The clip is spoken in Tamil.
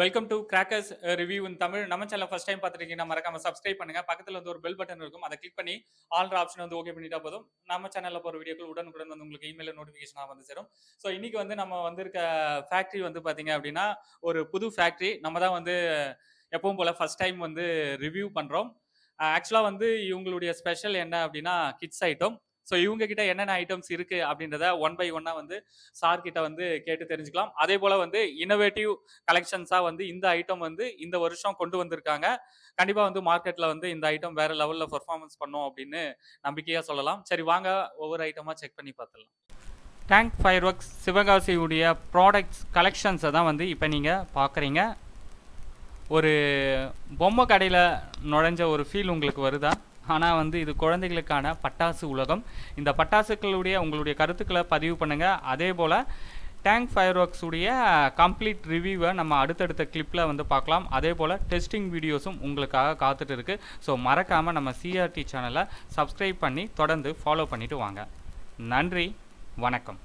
Welcome to crackers review in Tamil நம்ம சேனல் ஃபர்ஸ்ட் டைம் பார்த்துருக்கீங்கன்னா மறக்காம சப்ஸ்கிரைப் பண்ணுங்க. பக்கத்தில் வந்து ஒரு பெல் பட்டன் இருக்கும். அதை கிளிக் பண்ணி ஆல்ற ஆப்ஷன் வந்து ஓகே பண்ணிட்டா போதும். நம்ம சேனலில் போகிற வீடியோக்கள் உடனுக்குடன் வந்து உங்களுக்கு இமெயில் நோட்டிஃபிகேஷனாக வந்து சேரும். ஸோ இன்னைக்கு வந்து நம்ம வந்திருக்க ஃபேக்ட்ரி வந்து பார்த்தீங்க அப்படின்னா ஒரு புது ஃபேக்ட்ரி நம்ம தான் வந்து எப்பவும் போல் ஃபர்ஸ்ட் டைம் வந்து ரிவ்யூ பண்ணுறோம் ஆக்சுவலாக வந்து இவங்களுடைய ஸ்பெஷல் என்ன அப்படின்னா கிட்ஸ் ஐட்டம் ஸோ இவங்க கிட்ட என்னென்ன ஐட்டம்ஸ் இருக்கு அப்படின்றத ஒன் பை ஒன்னா வந்து சார் கிட்ட வந்து கேட்டு தெரிஞ்சுக்கலாம். அதே போல வந்து இனோவேட்டிவ் கலெக்ஷன்ஸா வந்து இந்த ஐட்டம் வந்து இந்த வருஷம் கொண்டு வந்திருக்காங்க. கண்டிப்பா வந்து மார்க்கெட்ல வந்து இந்த ஐட்டம் வேற லெவல்ல பெர்ஃபார்மன்ஸ் பண்ணும் அப்படின்னு நம்பிக்கையா சொல்லலாம். சரி வாங்க ஒவ்வொரு ஐட்டமா செக் பண்ணி பார்த்துடலாம். டேங்க் ஃபயர் ஒர்க்ஸ் சிவகாசியுடைய ப்ராடக்ட்ஸ் கலெக்ஷன்ஸை தான் வந்து இப்போ நீங்கள் பார்க்குறீங்க. ஒரு பொம்மை கடையில் நுழைஞ்ச ஒரு ஃபீல் உங்களுக்கு வருதா? ஆனால் வந்து இது குழந்தைகளுக்கான பட்டாசு உலகம். இந்த பட்டாசுகளுடைய உங்களுடைய கருத்துக்களை பதிவு பண்ணுங்கள் அதே போல் டேங்க் ஃபயர் ஒர்க்ஸுடைய கம்ப்ளீட் ரிவ்யூவை நம்ம அடுத்தடுத்த கிளிப்பில் வந்து பார்க்கலாம். அதே போல் டெஸ்டிங் வீடியோஸும் உங்களுக்காக காத்துட்டு இருக்குது ஸோ மறக்காமல் நம்ம சிஆர்டி சேனலை சப்ஸ்கிரைப் பண்ணி தொடர்ந்து ஃபாலோ பண்ணிவிட்டு வாங்க. நன்றி வணக்கம்.